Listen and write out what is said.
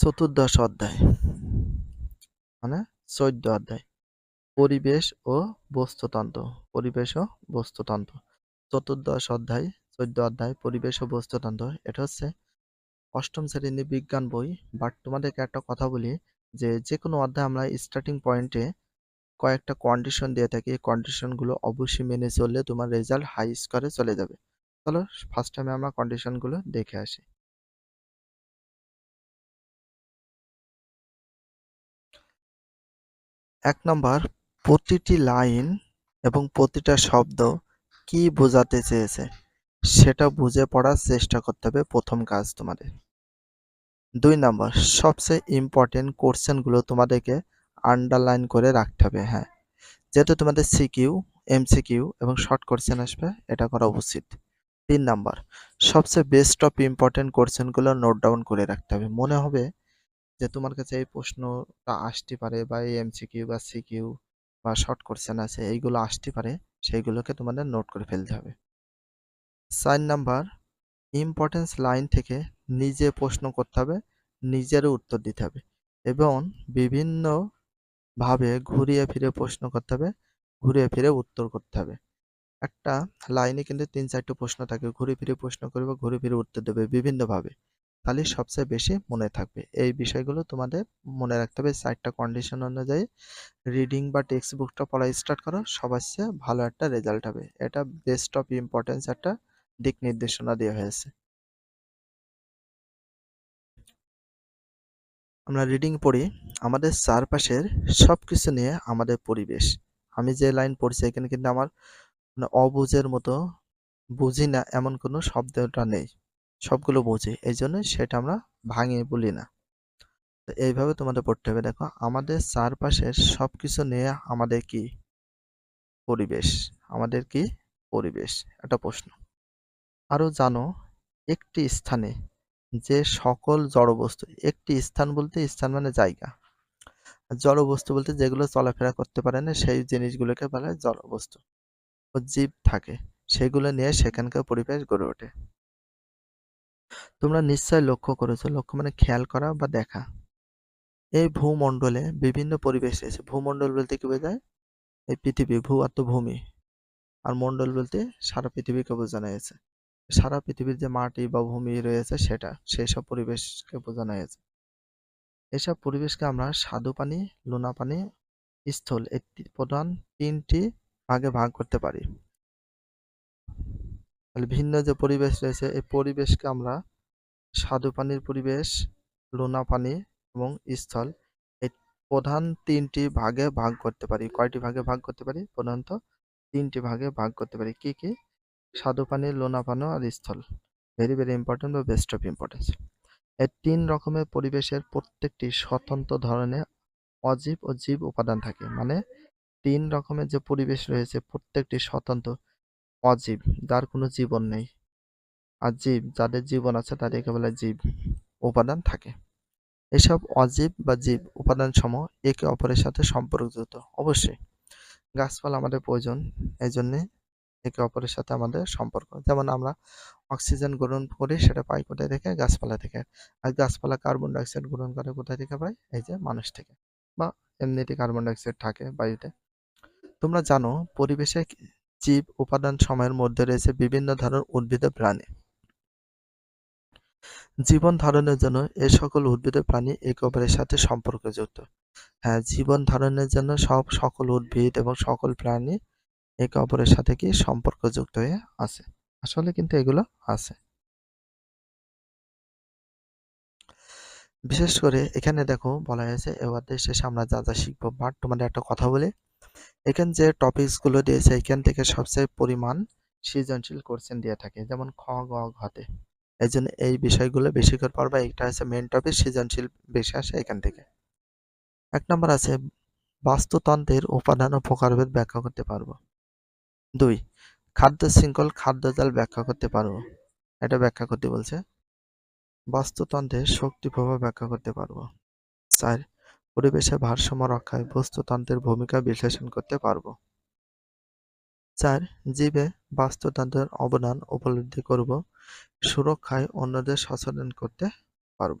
চতুর্দশ অধ্যায়। মানে চোদ্দ অধ্যায়। পরিবেশ ও বস্তুতন্ত্র, পরিবেশ ও বস্তুতন্ত্র। চতুর্দশ অধ্যায়, চোদ্দ অধ্যায়, পরিবেশ ও বস্তুতন্ত্র। এটা হচ্ছে অষ্টম শ্রেণির বিজ্ঞান বই। বাট তোমাদেরকে একটা কথা বলি যে যে কোনো অধ্যায় আমরা স্টার্টিং পয়েন্টে কয়েকটা কন্ডিশন দিয়ে থাকি। এই কন্ডিশনগুলো অবশ্যই মেনে চললে তোমার রেজাল্ট হাই স্কোরে চলে যাবে। চলো ফার্স্ট টাইমে আমরা কন্ডিশনগুলো দেখে আসি। এক নম্বর, প্রতিটি লাইন এবং প্রতিটা শব্দ কি বোঝাতে চেয়েছে? সেটা বুঝে পড়ার চেষ্টা করতে হবে প্রথম কাজ তোমাদের। দুই নম্বর, সবচেয়ে ইম্পর্টেন্ট কোশ্চেনগুলো তোমাদেরকে আন্ডারলাইন করে রাখতে হবে হ্যাঁ। যেহেতু তোমাদের সিকিউ এমসিকিউ এবং শর্ট কোশ্চেন আসবে, এটা করা উচিত। তিন নাম্বার, সবচেয়ে বেস্ট অফ ইম্পর্টেন্ট কোশ্চেনগুলো নোট ডাউন করে রাখতে হবে। মনে হবে যে তোমার কাছে এই প্রশ্নটা আসতে পারে বা এই এমসিকিউ বা সিকিউ বা শর্ট কোশ্চেন আছে, এইগুলো আসতে পারে, সেইগুলোকে তোমাদের নোট করে ফেলতে হবে। সাইন নাম্বার, ইম্পর্টেন্স লাইন থেকে নিজে প্রশ্ন করতে হবে, নিজেরও উত্তর দিতে হবে এবং বিভিন্ন ভাবে ঘুরিয়ে ফিরে প্রশ্ন করতে হবে, ঘুরিয়ে ফিরে উত্তর করতে হবে। একটা লাইনে কিন্তু তিন চারটে প্রশ্ন থাকে ঘুরে ফিরে প্রশ্ন করবে ঘুরে ফিরে উত্তর দেবে বিভিন্নভাবে। তাহলে সবচেয়ে বেশি মনে থাকবে। এই বিষয়গুলো তোমাদের মনে রাখতে হবে। চারটা কন্ডিশন অনুযায়ী রিডিং বা টেক্সট বুকটা পড়া স্টার্ট করো, সবার চেয়ে ভালো একটা রেজাল্ট হবে। এটা বেস্ট অফ ইম্পর্টেন্স একটা দিক নির্দেশনা দেওয়া হয়েছে। আমরা রিডিং পড়ি। আমাদের চারপাশের সব কিছু নিয়ে আমাদের পরিবেশ। আমি যে লাইন পড়ছি এখানে কিন্তু আমার অবুঝের মতো বুঝি না, এমন কোনো শব্দটা নেই। সবগুলো বুঝি, এই জন্য সেটা আমরা ভাঙিয়ে বলি না। তো এইভাবে তোমাদের পড়তে হবে। দেখো, আমাদের চারপাশের সব কিছু নিয়ে আমাদের কি পরিবেশ? আমাদের কি পরিবেশ? একটা প্রশ্ন। আরও জানো, একটি স্থানে যে সকল জড়বস্তু, একটি স্থান বলতে স্থান মানে জায়গা। জড়বস্তু বলতে যেগুলো চলাফেরা করতে পারে না, সেই জিনিসগুলোকে বলা জড়বস্তু। ও জীব থাকে, সেগুলো নিয়ে সেখানকার পরিবেশ গড়ে ওঠে। তোমরা নিশ্চয় লক্ষ্য করেছ। লক্ষ্য মানে খেয়াল করা বা দেখা। এই ভূমণ্ডলে বিভিন্ন পরিবেশ রয়েছে। ভূমণ্ডল বলতে কি বোঝায়? এই পৃথিবী, ভূ অর্থ ভূমি। আর মণ্ডল বলতে সারা পৃথিবীকে বোঝানো হয়েছে। সারা পৃথিবীর যে মাটি বা ভূমি রয়েছে সেটা, সেই সব পরিবেশকে বোঝানো হয়েছে। এসব পরিবেশকে আমরা স্বাদু পানি, লোনা পানি, স্থল, এই প্রধান তিনটি ভাগে ভাগ করতে পারি। তাহলে ভিন্ন যে পরিবেশ রয়েছে, এই পরিবেশকে আমরা স্বাদু পানির পরিবেশ, লোনা পানি এবং স্থল এই প্রধান তিনটি ভাগে ভাগ করতে পারি। কয়টি ভাগে ভাগ করতে পারি? প্রধানত তিনটি ভাগে ভাগ করতে পারি। কি কি? স্বাদু পানি, লোনা পানি আর স্থল। ভেরি ভেরি ইম্পর্টেন্ট বা বেস্ট অফ ইম্পর্টেন্স এই তিন রকমের পরিবেশের প্রত্যেকটি স্বতন্ত্র ধরনের অজীব ও জীব উপাদান থাকে। মানে তিন রকমের যে পরিবেশ রয়েছে, প্রত্যেকটি স্বতন্ত্র। অজীব, যার কোনো জীবন নেই। আর জীব, যাদের জীবন আছে তাদেরকে বলে জীব উপাদান থাকে। এসব অজীব বা জীব উপাদান একে অপরের সাথে সম্পর্কযুক্ত অবশ্যই। গাছপালা আমাদের প্রয়োজন এই জন্যে একে অপরের সাথে আমাদের সম্পর্ক। যেমন আমরা অক্সিজেন গ্রহণ করি সেটা পাই কোথায় থেকে? গাছপালা থেকে। আর গাছপালা কার্বন ডাইঅক্সাইড গ্রহণ করে কোথায় থেকে পাই? এই যে মানুষ থেকে। বা এমনিতে কার্বন ডাইঅক্সাইড থাকে বায়ুতে। তোমরা জানো পরিবেশে জীব উপাদান সময়ের মধ্যে রয়েছে বিভিন্ন ধরনের উদ্ভিদ প্রাণী। জীবন ধারণের জন্য এ সকল উদ্ভিদ প্রাণী একে অপরের সাথে সম্পর্কযুক্ত। হ্যাঁ জীবন ধারণের জন্য সব সকল উদ্ভিদ এবং সকল প্রাণী একে অপরের সাথে কি সম্পর্কযুক্ত হয়ে আছে? আসলে কিন্তু এগুলো আছে। বিশেষ করে এখানে দেখো বলা হয়েছে, এবার শেষে আমরা যা যা শিখব। বাট তোমাদের একটা কথা বলে। এখানে যে টপিকসগুলো দিয়েছে, এখান থেকে সবচেয়ে পরিমাণ সৃজনশীল কোশ্চেন দিয়ে থাকে, যেমন খ, গ ঘতে এই জন্য এই বিষয়গুলো বেশি করে পড়বা এটা হচ্ছে মেন টপিক সৃজনশীল বেশি আসে এখান থেকে। এক নম্বর আছে, বাস্তুতন্ত্রের উপাদান ও প্রকারভেদ ব্যাখ্যা করতে পারব। দুই, খাদ্য শৃঙ্খল, খাদ্য জাল ব্যাখ্যা করতে পারব। এটা ব্যাখ্যা করতে বলছে। বাস্তুতন্ত্রের শক্তি প্রভাব ব্যাখ্যা করতে পারব। চার পরিবেশের ভারসাম্য রক্ষায় বস্তুতন্ত্রের ভূমিকা বিশ্লেষণ করতে পারব। চার, জীবে বাস্তুতন্ত্রের অবদান উপলব্ধি করব, সুরক্ষায় অন্যদের সচেতন করতে পারব।